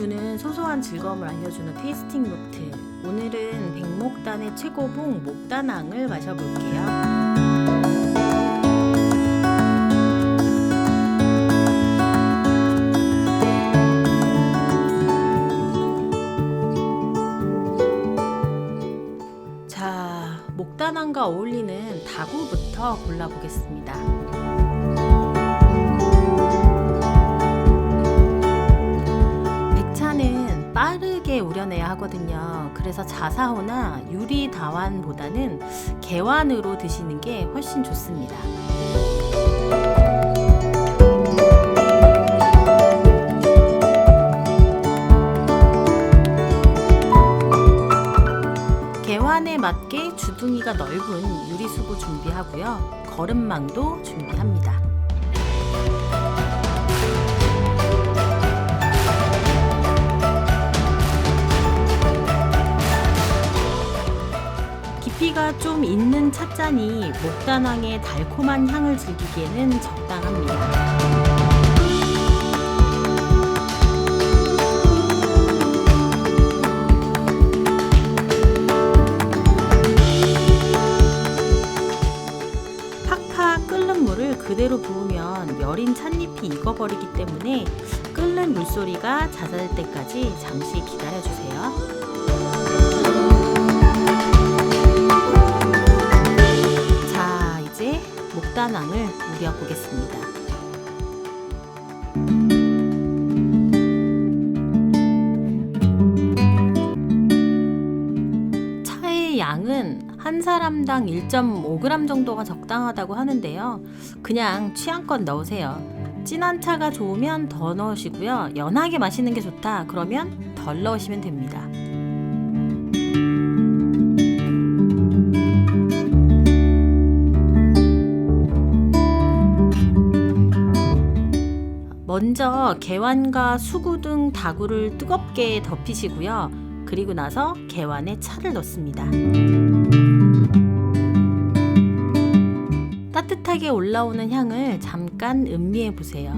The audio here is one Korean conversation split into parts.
주는 소소한 즐거움을 알려주는 테이스팅 노트. 오늘은 백목단의 최고봉 목단항을 마셔볼게요. 자, 목단항과 어울리는 다구부터 골라보겠습니다. 빠르게 우려내야 하거든요. 그래서 자사호나 유리 다완보다는 개완으로 드시는 게 훨씬 좋습니다. 개완에 맞게 주둥이가 넓은 유리수구 준비하고요. 거름망도 준비합니다. 깊이가 좀 있는 찻잔이 목단황의 달콤한 향을 즐기기에는 적당합니다. 그대로 부으면 여린 찻잎이 익어버리기 때문에 끓는 물소리가 잦을 때까지 잠시 기다려주세요. 목단황을 우려보겠습니다. 양은 한 사람당 1.5g 정도가 적당하다고 하는데요. 그냥 취향껏 넣으세요. 진한 차가 좋으면 더 넣으시고요. 연하게 마시는 게 좋다. 그러면 덜 넣으시면 됩니다. 먼저 개완과 수구 등 다구를 뜨겁게 덮이시고요. 그리고 나서 개완에 차를 넣습니다. 따뜻하게 올라오는 향을 잠깐 음미해 보세요.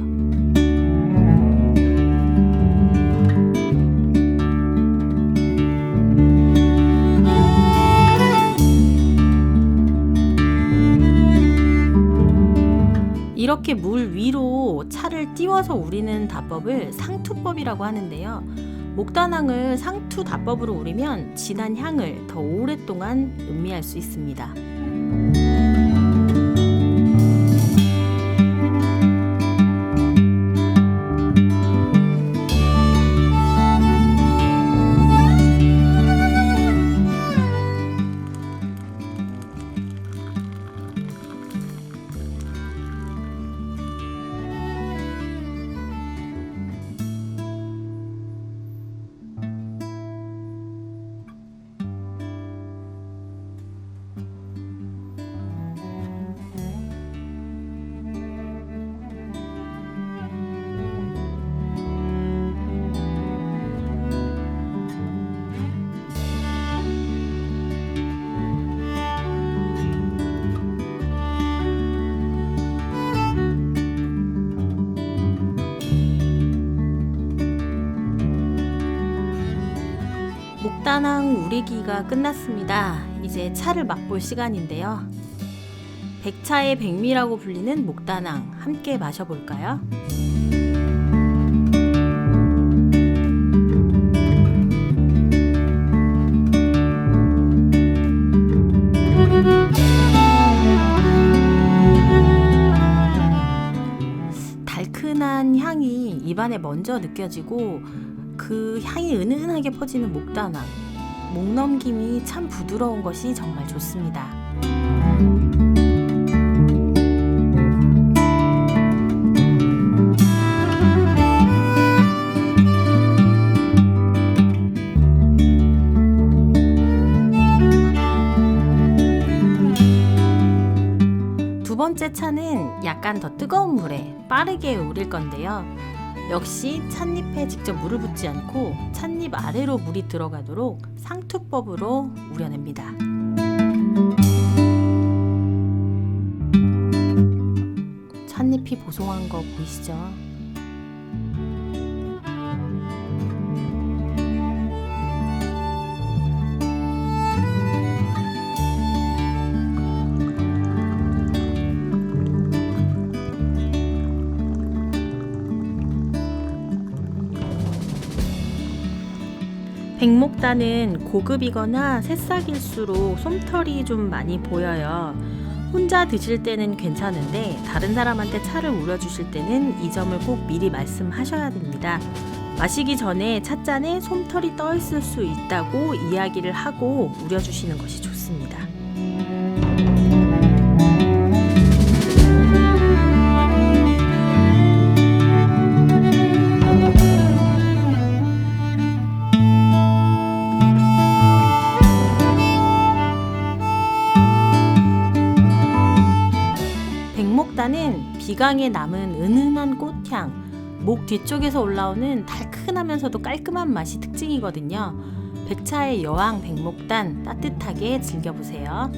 이렇게 물 위로 차를 띄워서 우리는 다법을 상투법이라고 하는데요. 목단항을 상투 다법으로 우리면 진한 향을 더 오랫동안 음미할 수 있습니다. 목단항 우리기가 끝났습니다. 이제 차를 맛볼 시간인데요. 백차의 백미라고 불리는 목단항 함께 마셔볼까요? 달큰한 향이 입안에 먼저 느껴지고 그 향이 은은하게 퍼지는 목단황. 목 넘김이 참 부드러운 것이 정말 좋습니다. 두 번째 차는 약간 더 뜨거운 물에 빠르게 우릴 건데요. 역시 찻잎에 직접 물을 붓지 않고 찻잎 아래로 물이 들어가도록 상투법으로 우려냅니다. 찻잎이 보송한 거 보이시죠? 백목단은 고급이거나 새싹일수록 솜털이 좀 많이 보여요. 혼자 드실 때는 괜찮은데 다른 사람한테 차를 우려주실 때는 이 점을 꼭 미리 말씀하셔야 됩니다. 마시기 전에 찻잔에 솜털이 떠 있을 수 있다고 이야기를 하고 우려주시는 것이 좋습니다. 비강에 남은 은은한 꽃향, 목 뒤쪽에서 올라오는 달큰하면서도 깔끔한 맛이 특징이거든요. 백차의 여왕 백목단 따뜻하게 즐겨보세요.